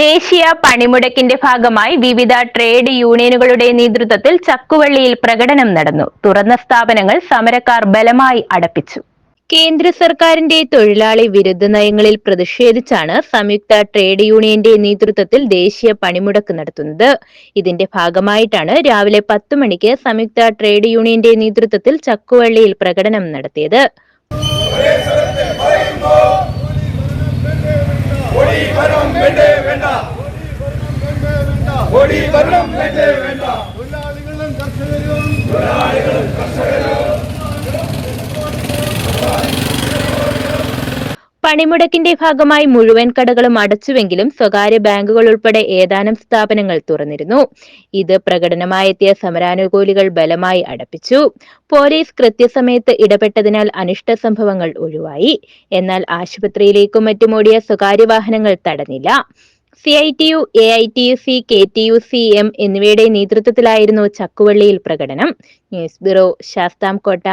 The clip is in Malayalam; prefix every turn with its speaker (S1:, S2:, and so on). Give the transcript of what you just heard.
S1: ദേശീയ പണിമുടക്കിന്റെ ഭാഗമായി വിവിധ ട്രേഡ് യൂണിയനുകളുടെ നേതൃത്വത്തിൽ ചക്കുവള്ളിയിൽ പ്രകടനം നടന്നു. തുറന്ന സ്ഥാപനങ്ങൾ സമരക്കാർ ബലമായി അടപ്പിച്ചു. കേന്ദ്ര സർക്കാരിന്റെ തൊഴിലാളി വിരുദ്ധ നയങ്ങളിൽ പ്രതിഷേധിച്ചാണ് സംയുക്ത ട്രേഡ് യൂണിയന്റെ നേതൃത്വത്തിൽ ദേശീയ പണിമുടക്ക് നടത്തുന്നത്. ഇതിന്റെ ഭാഗമായിട്ടാണ് രാവിലെ പത്ത് മണിക്ക് സംയുക്ത ട്രേഡ് യൂണിയന്റെ നേതൃത്വത്തിൽ ചക്കുവള്ളിയിൽ പ്രകടനം നടത്തിയത്.
S2: വേണ്ട
S3: തൊഴിലാളികളും കർഷകരും
S1: പണിമുടക്കിന്റെ ഭാഗമായി മുഴുവൻ കടകളും അടച്ചുവെങ്കിലും സ്വകാര്യ ബാങ്കുകൾ ഉൾപ്പെടെ ഏതാനും സ്ഥാപനങ്ങൾ തുറന്നിരുന്നു. ഇത് പ്രകടനമായെത്തിയ സമരാനുകൂലികൾ ബലമായി അടപ്പിച്ചു. പോലീസ് കൃത്യസമയത്ത് ഇടപെട്ടതിനാൽ അനിഷ്ട സംഭവങ്ങൾ ഒഴിവായി. എന്നാൽ ആശുപത്രിയിലേക്കും മറ്റുമോടിയ സ്വകാര്യ വാഹനങ്ങൾ തടഞ്ഞില്ല. C I T U A I T U C K T U C M എന്നിവയുടെ നേതൃത്വത്തിലായിരുന്നു ചക്കുവള്ളിയിൽ പ്രകടനം. News bureau Sasthamkotta.